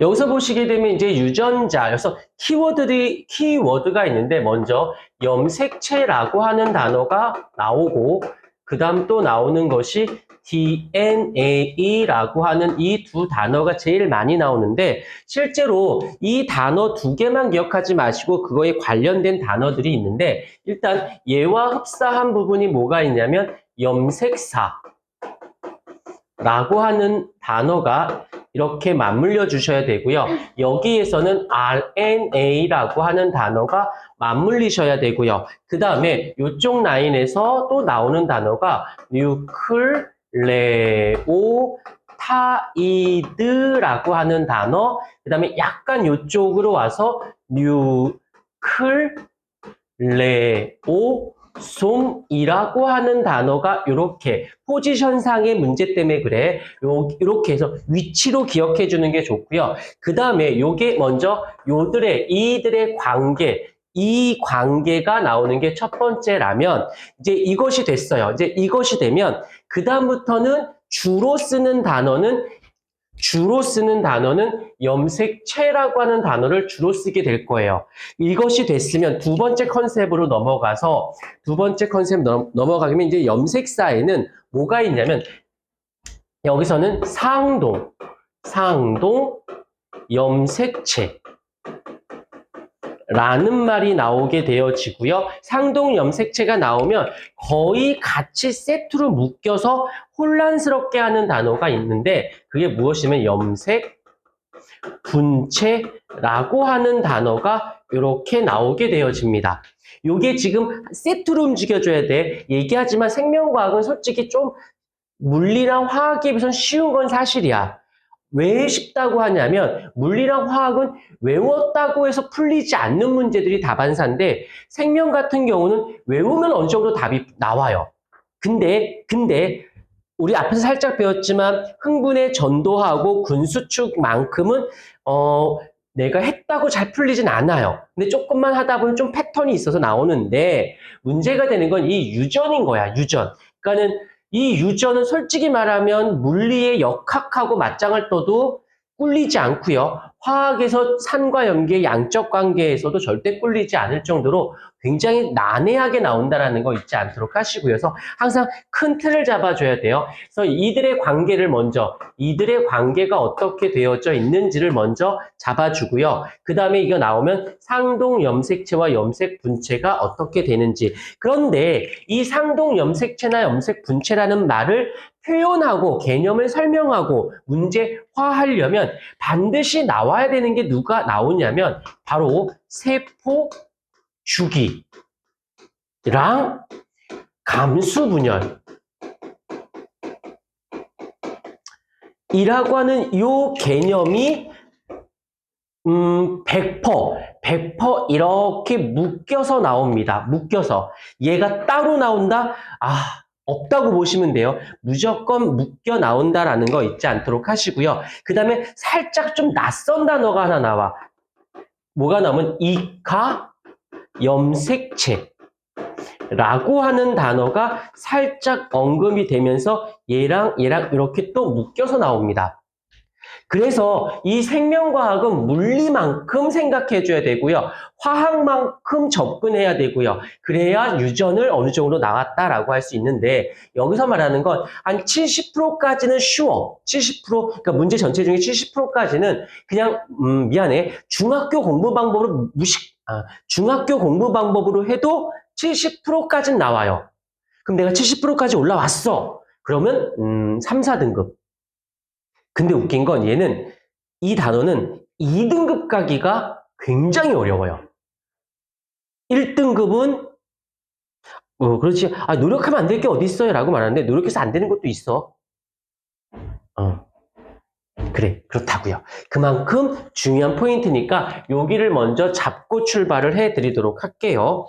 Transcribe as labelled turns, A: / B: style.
A: 여기서 보시게 되면 이제 유전자, 그래서 키워드들이, 키워드가 있는데 먼저 염색체라고 하는 단어가 나오고, 그 다음 또 나오는 것이 DNA라고 하는 이 두 단어가 제일 많이 나오는데, 실제로 이 단어 두 개만 기억하지 마시고 그거에 관련된 단어들이 있는데, 일단 얘와 흡사한 부분이 뭐가 있냐면, 염색사. 라고 하는 단어가 이렇게 맞물려 주셔야 되고요. 여기에서는 RNA라고 하는 단어가 맞물리셔야 되고요. 그 다음에 이쪽 라인에서 또 나오는 단어가 뉴클레오 타이드라고 하는 단어, 그 다음에 약간 이쪽으로 와서 뉴클레오 솜이라고 하는 단어가 이렇게 포지션상의 문제 때문에 그래. 요, 이렇게 해서 위치로 기억해 주는 게 좋고요. 그 다음에 요게 먼저 요들의 이들의 관계 이 관계가 나오는 게 첫 번째라면 이제 이것이 됐어요. 이제 이것이 되면 그 다음부터는 주로 쓰는 단어는 주로 쓰는 단어는 염색체라고 하는 단어를 주로 쓰게 될 거예요. 이것이 됐으면 두 번째 컨셉으로 넘어가서 두 번째 컨셉 넘, 넘어가면 이제 염색사에는 뭐가 있냐면 여기서는 상동, 상동 염색체 라는 말이 나오게 되어지고요. 상동 염색체가 나오면 거의 같이 세트로 묶여서 혼란스럽게 하는 단어가 있는데 그게 무엇이면 염색, 분체라고 하는 단어가 이렇게 나오게 되어집니다. 이게 지금 세트로 움직여줘야 돼. 얘기하지만 생명과학은 솔직히 좀 물리랑 화학에 비해서는 쉬운 건 사실이야. 왜 쉽다고 하냐면 물리랑 화학은 외웠다고 해서 풀리지 않는 문제들이 다반사인데 생명 같은 경우는 외우면 어느 정도 답이 나와요. 근데 근데 우리 앞에서 살짝 배웠지만 흥분에 전도하고 군수축만큼은 어 내가 했다고 잘 풀리진 않아요. 근데 조금만 하다 보면 좀 패턴이 있어서 나오는데 문제가 되는 건 이 유전인 거야, 유전. 그러니까는 이 유전은 솔직히 말하면 물리의 역학하고 맞짱을 떠도 꿀리지 않고요. 화학에서 산과 염기의 양적 관계에서도 절대 꿀리지 않을 정도로 굉장히 난해하게 나온다라는 거 잊지 않도록 하시고요. 그래서 항상 큰 틀을 잡아줘야 돼요. 그래서 이들의 관계를 먼저, 이들의 관계가 어떻게 되어져 있는지를 먼저 잡아주고요. 그 다음에 이거 나오면 상동 염색체와 염색 분체가 어떻게 되는지. 그런데 이 상동 염색체나 염색 분체라는 말을 표현하고 개념을 설명하고 문제화하려면 반드시 나와야 되는 게 누가 나오냐면 바로 세포 주기랑 감수 분열 이라고 하는 이 개념이 음, 100%, 100% 이렇게 묶여서 나옵니다. 묶여서. 얘가 따로 나온다? 아, 없다고 보시면 돼요. 무조건 묶여 나온다라는 거 잊지 않도록 하시고요. 그 다음에 살짝 좀 낯선 단어가 하나 나와. 뭐가 나오면 이카 염색체 라고 하는 단어가 살짝 언급이 되면서 얘랑 얘랑 이렇게 또 묶여서 나옵니다. 그래서 이 생명과학은 물리만큼 생각해 줘야 되고요. 화학만큼 접근해야 되고요. 그래야 유전을 어느 정도 나왔다라고 할 수 있는데 여기서 말하는 건 한 70%까지는 쉬워. 70% 그러니까 문제 전체 중에 70%까지는 그냥 음, 미안해. 중학교 공부 방법으로 무식 아, 중학교 공부 방법으로 해도 70%까지는 나와요. 그럼 내가 70%까지 올라왔어. 그러면 음, 3, 4등급. 근데 웃긴 건 얘는 이 단어는 2등급 가기가 굉장히 어려워요. 1등급은 뭐 그렇지 아 노력하면 안 될 게 어디 있어요 라고 말하는데 노력해서 안 되는 것도 있어. 어. 그래 그렇다고요. 그만큼 중요한 포인트니까 여기를 먼저 잡고 출발을 해 드리도록 할게요.